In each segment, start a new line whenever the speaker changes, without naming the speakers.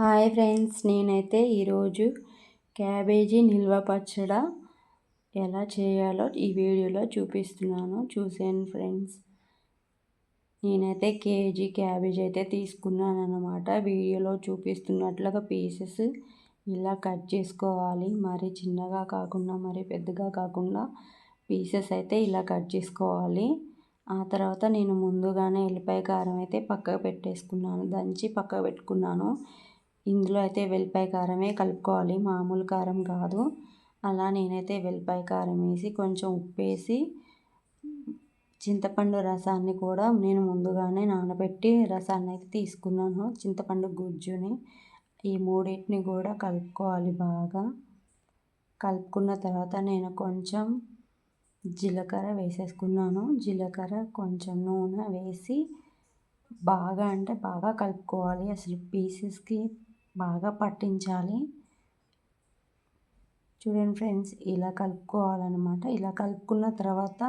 Hi friends నేనైతే ఈరోజు cabbage నిల్వ పచ్చడ ఎలా చేయాలో ఈ వీడియోలో చూపిస్తున్నాను. చూసాను ఫ్రెండ్స్. నేనైతే కేజీ క్యాబేజీ అయితే తీసుకున్నాను అనమాట వీడియోలో చూపిస్తున్నట్లుగా పీసెస్ ఇలా కట్ చేసుకోవాలి. మరి చిన్నగా కాకుండా మరి పెద్దగా కాకుండా పీసెస్ అయితే ఇలా కట్ చేసుకోవాలి. ఆ తర్వాత నేను ముందుగానే ఎల్లిపాయ కారం అయితే పక్కకు పెట్టేసుకున్నాను. దంచి పక్కకు పెట్టుకున్నాను. ఇందులో అయితే వెల్లిపాయ కారమే కలుపుకోవాలి. మామూలు కారం కాదు. అలా నేనైతే వెల్లిపాయ కారం వేసి కొంచెం ఉప్పు వేసి చింతపండు రసాన్ని కూడా నేను ముందుగానే నానబెట్టి రసాన్ని అయితే తీసుకున్నాను. చింతపండు గుజ్జుని ఈ మూడింటిని కూడా కలుపుకోవాలి బాగా. కలుపుకున్న తర్వాత నేను కొంచెం జీలకర్ర వేసేసుకున్నాను. జీలకర్ర కొంచెం నూనె వేసి బాగా అంటే బాగా కలుపుకోవాలి. అసలు పీసెస్కి బాగా పట్టించాలి. చూడండి ఫ్రెండ్స్ ఇలా కలుపుకోవాలన్నమాట. ఇలా కలుపుకున్న తర్వాత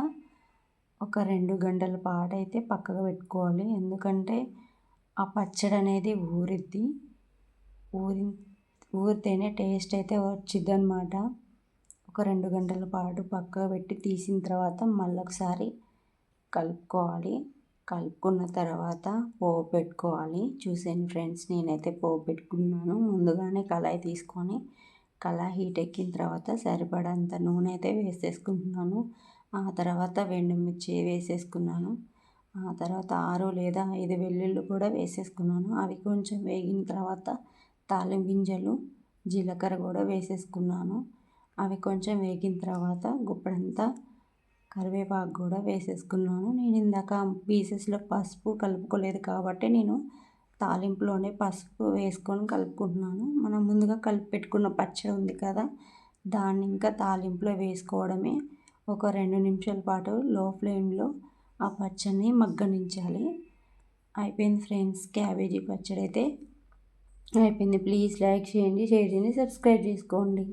ఒక రెండు గంటల పాటు అయితే పక్కకు పెట్టుకోవాలి. ఎందుకంటే ఆ పచ్చడి అనేది ఊరిద్ది. ఊరి ఊరితేనే టేస్ట్ అయితే వచ్చిద్ది అనమాట ఒక రెండు గంటల పాటు పక్కకు పెట్టి తీసిన తర్వాత మళ్ళీ ఒకసారి కలుపుకోవాలి. కలుపుకున్న తర్వాత పోపు పెట్టుకోవాలి. చూసాను ఫ్రెండ్స్ నేనైతే పోపు పెట్టుకున్నాను. ముందుగానే కళాయి తీసుకొని కళాయి హీట్ ఎక్కిన తర్వాత సరిపడంత నూనె అయితే వేసేసుకుంటున్నాను. ఆ తర్వాత వెండుమిర్చి వేసేసుకున్నాను. ఆ తర్వాత ఆరు లేదా ఐదు వెల్లుల్లి కూడా వేసేసుకున్నాను. అవి కొంచెం వేగిన తర్వాత తాలింపు గింజలు జీలకర్ర కూడా వేసేసుకున్నాను. అవి కొంచెం వేగిన తర్వాత గుప్పడంతా కరివేపాకు కూడా వేసేసుకున్నాను. నేను ఇందాక పీసెస్లో పసుపు కలుపుకోలేదు కాబట్టి నేను తాలింపులోనే పసుపు వేసుకొని కలుపుకుంటున్నాను. మనం ముందుగా కలిపి పెట్టుకున్న పచ్చడి ఉంది కదా దాన్ని ఇంకా తాలింపులో వేసుకోవడమే. ఒక రెండు నిమిషాల పాటు లో ఫ్లేమ్లో ఆ పచ్చడిని మగ్గనించాలి. అయిపోయింది ఫ్రెండ్స్ క్యాబేజీ పచ్చడి అయితే అయిపోయింది. ప్లీజ్ లైక్ చేయండి షేర్ చేయండి సబ్స్క్రైబ్ చేసుకోండి.